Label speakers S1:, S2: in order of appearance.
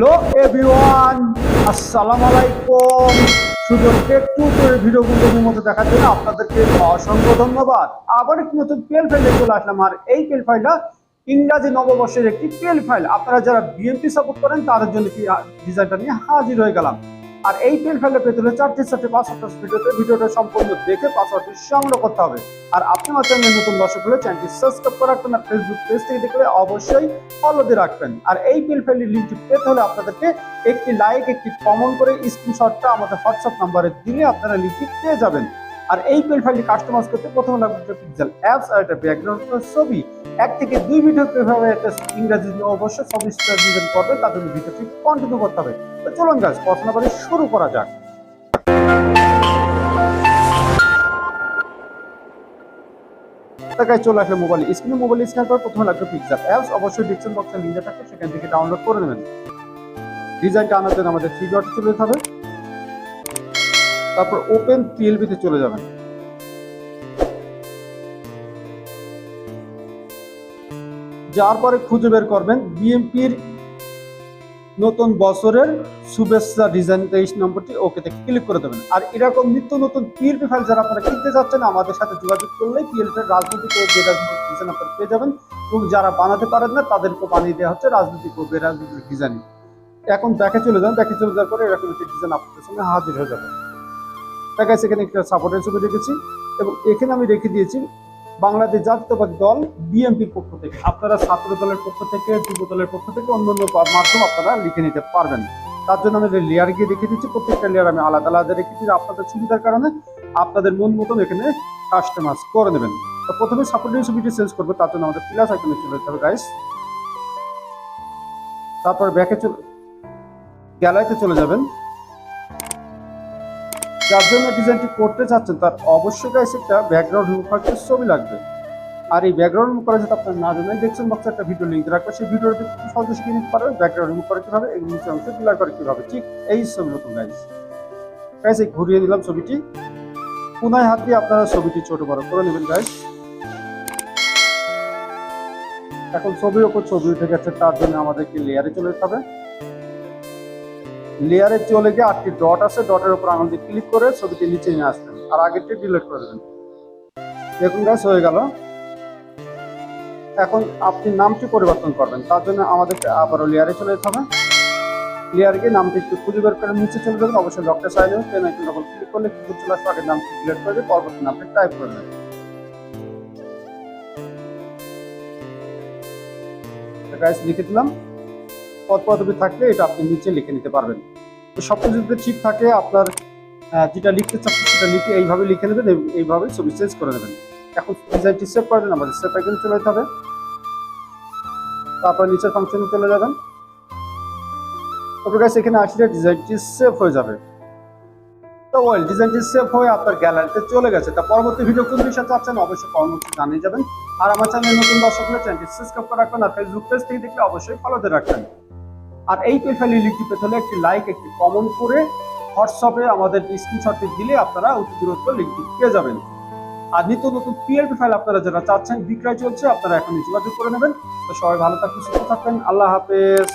S1: Hello everyone, আসসালামু আলাইকুম। শুধু একটু করে ভিডিওগুলোর মধ্যে দেখার জন্য আপনাদেরকে অসংখ্য ধন্যবাদ। আবার একটি নতুন পেল ফাইলে চলে আসলাম, আর এই পেল ফাইলটা ইংরাজি নববর্ষের একটি পেল ফাইল আপনারা যারা বিএনপি সাপোর্ট করেন, তাদের জন্য কি ডিজাইনটা নিয়ে হাজির হয়ে গেলাম। আর এই পেন ফাইলটা পেতে হলে চারটি চারটি পাসওয়ার্ড ভিডিওতে। ভিডিওটা সম্পূর্ণ দেখে পাসওয়ার্ডটি সংগ্রহ করতে হবে। আর আপনি আমার নতুন দর্শক হলে চ্যানেলটি সাবস্ক্রাইব করে রাখবেন আর ফেসবুক পেজ থেকে দেখলে অবশ্যই ফলো দিয়ে রাখবেন। আর এই পেন ফাইলের লিঙ্কটি পেতে হলে আপনাদেরকে একটি লাইক একটি কমেন্ট করে স্ক্রিনশটটা আমাদের হোয়াটসঅ্যাপ নাম্বারে দিলে আপনারা লিঙ্কটি পেয়ে যাবেন। আর এই পেল ফাইলটি কাস্টমাইজ করতে প্রথমে লাগবে পিক্সেল অ্যাপস আর একটা ব্যাকগ্রাউন্ড ছবি। এক থেকে দুই ভিডিও কীভাবে একটা ইংরেজি অবশ্যই ছবি ডিজাইন করবে, তার জন্য ভিডিওটি কন্টিনিউ করতে হবে। তো চলুন গাছ কথা না শুরু করা যাক। টাকায় চলে আসলে মোবাইল স্ক্রিনে মোবাইল স্ক্যান করে প্রথমে লাগবে পিকচার অ্যাপস অবশ্যই ডিসক্রিপশন বক্সে লিঙ্ক থাকে সেখান থেকে ডাউনলোড করে নেবেন। ডিজাইনটা আনার জন্য আমাদের থ্রি ডট চলে যেতে হবে। তারপর ওপেন পিএলবি তে চলে যাবেন। যার পরে খুঁজে বের করবেন বিএমপির নতুন বছরের শুভেচ্ছা ডিজাইন তেইশ নম্বরটি ওকেতে ক্লিক করে দেবেন। আর এরকম নিত্য নতুন পিএলপি ফাইল যারা আপনারা কিনতে যাচ্ছেন, আমাদের সাথে যোগাযোগ করলে পিএলপি রাজনৈতিক ও বেরাজনৈতিক ডিজাইন আপনারা পেয়ে যাবেন এবং যারা বানাতে পারেন না তাদেরকে বানিয়ে দেওয়া হচ্ছে রাজনৈতিক ও বেরাজনৈতিক ডিজাইন এখন ব্যাকে চলে যান। ব্যাকে চলে যাওয়ার পরে এরকম একটি ডিজাইন আপনাদের সঙ্গে হাজির হয়ে যাবে। যাচ্ছে এখানে একটা সাপোর্টের ছবি রেখেছি এবং এখানে আমি রেখে দিয়েছি বাংলাদেশ জাতীয়তাবাদী দল বিএনপির পক্ষ থেকে। আপনারা ছাত্র দলের পক্ষ থেকে, যুব দলের পক্ষ থেকে অন্যান্য মাধ্যম আপনারা লিখে নিতে পারবেন। তার জন্য আমি লেয়ার গিয়ে রেখে দিচ্ছি। প্রত্যেকটা লেয়ার আমি আলাদা আলাদা রেখেছি আপনাদের সুবিধার কারণে আপনাদের মন মতন এখানে কাস্টমাইজ করে নেবেন। তো প্রথমে সাপোর্টিং ছবিটি চেঞ্জ করব, তার জন্য আমাদের প্লাস আইকনে চলে যেতে হবে গাইস তারপর ব্যাকে চলে গ্যালারিতে চলে যাবেন। যার জন্য ডিজাইনটি করতে চাচ্ছেন, তার অবশ্যই গাইস একটা ব্যাকগ্রাউন্ড রিমুভ করতে ছবি লাগবে। আর এই ব্যাকগ্রাউন্ড রিমুভ করা যাতে আপনার না জানেন দেখছেন বক্সে একটা ভিডিও লিঙ্ক রাখবে। সেই ভিডিওটি সহজে শিখে নিতে পারবেন ব্যাকগ্রাউন্ড রিমুভ করে কীভাবে, এই নিচে অংশ ব্লার করে কীভাবে, ঠিক এই ছবি নতুন গাইস গাইস এই ঘুরিয়ে দিলাম ছবিটি। পুনায় হাত দিয়ে আপনারা ছবিটি ছোট বড় করে নেবেন গাইস এখন ছবির ওপর ছবি উঠে গেছে, তার জন্য আমাদেরকে লেয়ারে চলে যেতে হবে। লেয়ারে চলে গিয়ে আটটি ডট আছে ডটের উপর আঙুল দিয়ে ক্লিক করে ছবিটি নিচে নিয়ে আসবেন আর আগেরটি ডিলিট করে দেবেন। দেখুন গাছ হয়ে গেল। এখন আপনি নামটি পরিবর্তন করবেন, তার জন্য আমাদেরকে আবারও লেয়ারে চলে যেতে হবে। লেয়ারে গিয়ে নামটি একটু খুঁজে বের করে নিচে চলে যাবেন, অবশ্যই ডক্টর সাইড হবে পেন আইকন ডবল ক্লিক করলে কিবোর্ড চলে আসবে, আগের নামটি ডিলিট করে দিয়ে পরবর্তী নামটি টাইপ করে দেবেন। লিখে দিলাম। পদ পদবি থাকলে এটা আপনি নিচে লিখে নিতে পারবেন। তো সব কিছু যদি ঠিক থাকে, আপনার যেটা লিখতে চাচ্ছেন সেটা লিখে এইভাবে লিখে নেবেন এইভাবে ছবি চেঞ্জ করে নেবেন। এখন ডিজাইনটি সেভ করবেন আমাদের সেভ আইকনে চলে যেতে হবে। তারপর নিচের ফাংশনে চলে যাবেন। তারপর এখানে আসলে ডিজাইনটি সেভ হয়ে যাবে। তো ওয়েল ডিজাইনটি সেভ হয়ে আপনার গ্যালারিতে চলে গেছে। তা পরবর্তী ভিডিও কোন বিষয়ে চাচ্ছেন অবশ্যই কমেন্ট জানিয়ে যাবেন। আর আমার চ্যানেলে নতুন দর্শক হলে চ্যানেলটি সাবস্ক্রাইব করে রাখবেন, আর ফেসবুক পেজ থেকে দেখলে অবশ্যই ফলোতে রাখবেন। আর এই প্রোফাইল লিঙ্কটি পেতে হলে একটি লাইক একটি কমেন্ট করে হোয়াটসঅ্যাপে আমাদের স্ক্রিনশটটি দিলে আপনারা অতি দূরত্ব লিঙ্কটি পেয়ে যাবেন। আর নিত্য নতুন পিএলপি ফাইল আপনারা যারা চাচ্ছেন, বিক্রয় চলছে, আপনারা এখন যোগাযোগ করে নেবেন। তো সবাই ভালো থাকবেন, সুস্থ থাকবেন। আল্লাহ হাফেজ।